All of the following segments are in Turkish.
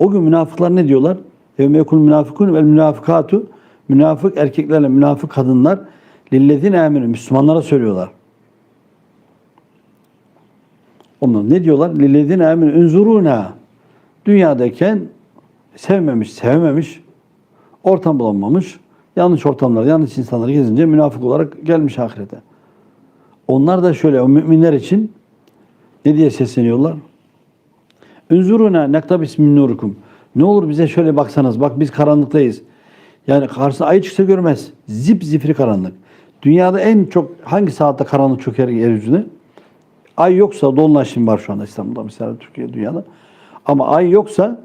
O gün münafıklar ne diyorlar? Evme yekul münafıkun vel münafıkatu münafık erkeklerle münafık kadınlar lillezine eminu Müslümanlara söylüyorlar. Onlar ne diyorlar? Lillezine eminu unzuruna dünyadayken sevmemiş, sevmemiş, ortam bulamamış, yanlış ortamlarda, yanlış insanları gezince münafık olarak gelmiş ahirete. Onlar da şöyle, o müminler için ne diye sesleniyorlar? Ünzuruna nektabis min nurukum. Ne olur bize şöyle baksanız, bak biz karanlıktayız. Yani karşısına ay çıksa görmez. Zip zifri karanlık. Dünyada en çok hangi saatte karanlık çöker yeryüzüne? Ay yoksa, dolunay şimdi var şu anda İstanbul'da mesela Türkiye, dünyada. Ama ay yoksa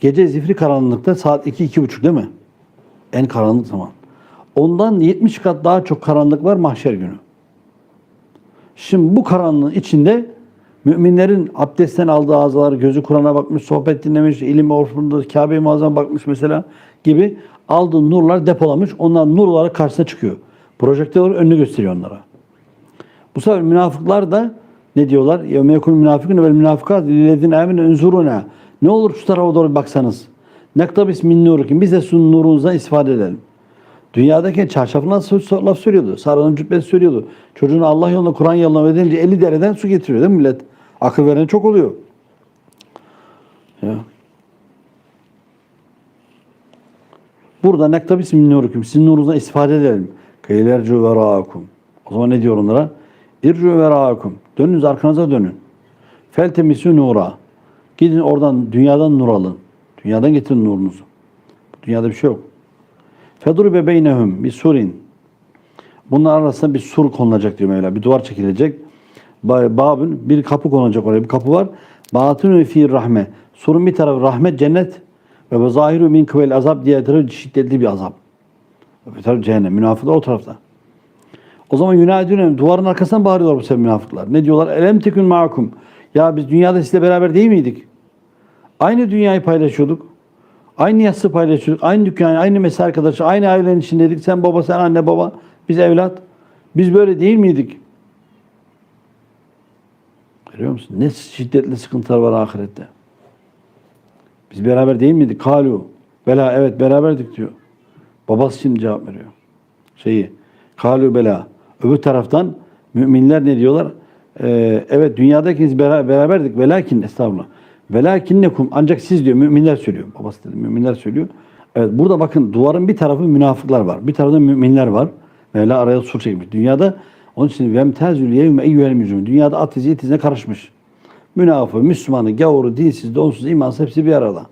gece zifri karanlıkta saat 2-2.30 değil mi? En karanlık zaman. Ondan 70 kat daha çok karanlık var mahşer günü. Şimdi bu karanlığın içinde Müminlerin abdestten aldığı azaları, gözü Kur'an'a bakmış, sohbet dinlemiş, ilim orfunda, Kabe-i Muazzam bakmış mesela gibi aldığı nurlar depolamış. Onlar nur olarak karşısına çıkıyor. Projektör önünü gösteriyor onlara. Bu sefer münafıklar da ne diyorlar? Ya Yevmekun münafıkun vel münafıkat lillezin aminu unzuruna. Ne olur şu tarafa doğru baksanız. Nektabis min nurukum. Biz de sizin nurunuzdan istifade edelim. Dünyadaki çarşafına laf söylüyordu. Sarının cübbesi söylüyordu. Çocuğunu Allah yoluna, Kur'an yoluna ödeyince 50 dereden su getiriyor değil mi millet? Akıl veren çok oluyor. Ya. Burada nektabis min nurukum. Sizin nurunuzdan istifade edelim. Kıylercu veraakum. O zaman ne diyor onlara? İrcu veraakum. Dönünüz arkanıza dönün. Feltemisu nura. Gidin oradan dünyadan nur alın. Dünyadan getirin nurunuzu. Dünyada bir şey yok. Feduribe beynehum bir surin. Bunlar arasında bir sur konulacak diyor Mevla. Bir duvar çekilecek. Ba- Babın bir kapı konulacak oraya. Bir kapı var. Batinu fi rahme. Surun bir tarafı rahmet, cennet ve zahiru min kıvel azap diğer tarafı şiddetli bir azap. Öbür taraf cehennem. Münafıklar o tarafta. O zaman Yunadine duvarın arkasından bağırıyorlar bu sefer münafıklar. Ne diyorlar? Elem tekün ma'akum. Ya biz dünyada sizle beraber değil miydik? Aynı dünyayı paylaşıyorduk. Aynı yassı paylaşıyorduk. Aynı dükkan, aynı mesai arkadaşı, aynı ailenin içindeydik. Sen baba, sen anne baba, biz evlat. Biz böyle değil miydik? Görüyor musun? Ne şiddetli sıkıntılar var ahirette. Biz beraber değil miydik? Kalu. Bela evet beraberdik diyor. Babası şimdi cevap veriyor. Şeyi. Kalu bela. Öbür taraftan müminler ne diyorlar? Ee, evet dünyadaki biz bera- beraberdik. Velakin estağfurullah. Velakin nekum. Ancak siz diyor müminler söylüyor. Babası dedi müminler söylüyor. Evet burada bakın duvarın bir tarafı münafıklar var. Bir tarafta müminler var. Mevla araya sur çekmiş. Dünyada onun için vemtezül yevme eyyühel mücrim. Dünyada atizi itizine karışmış. Münafığı, Müslümanı, gavuru, dinsiz, donsuz, imansız hepsi bir arada.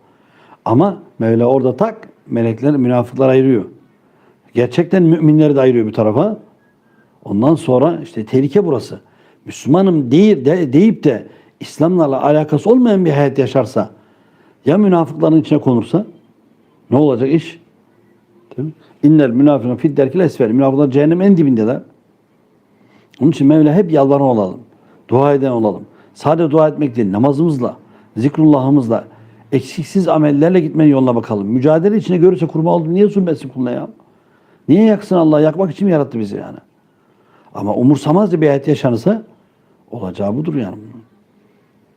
Ama Mevla orada tak melekler, münafıklar ayırıyor. Gerçekten müminleri de ayırıyor bir tarafa. Ondan sonra işte tehlike burası. Müslümanım değil, de, deyip de İslam'la alakası olmayan bir hayat yaşarsa ya münafıkların içine konursa ne olacak iş? Değil mi? İnnel münafıkın fid derkil. Münafıklar cehennem en dibindeler. Onun için Mevla hep yalvaran olalım. Dua eden olalım. Sadece dua etmek değil, namazımızla, zikrullahımızla, eksiksiz amellerle gitmenin yoluna bakalım. Mücadele içine görürse kurban oldu. Niye zulmetsin kuluna ya? Niye yaksın Allah? Yakmak için mi yarattı bizi yani? Ama umursamazca bir hayat yaşanırsa olacağı budur yani.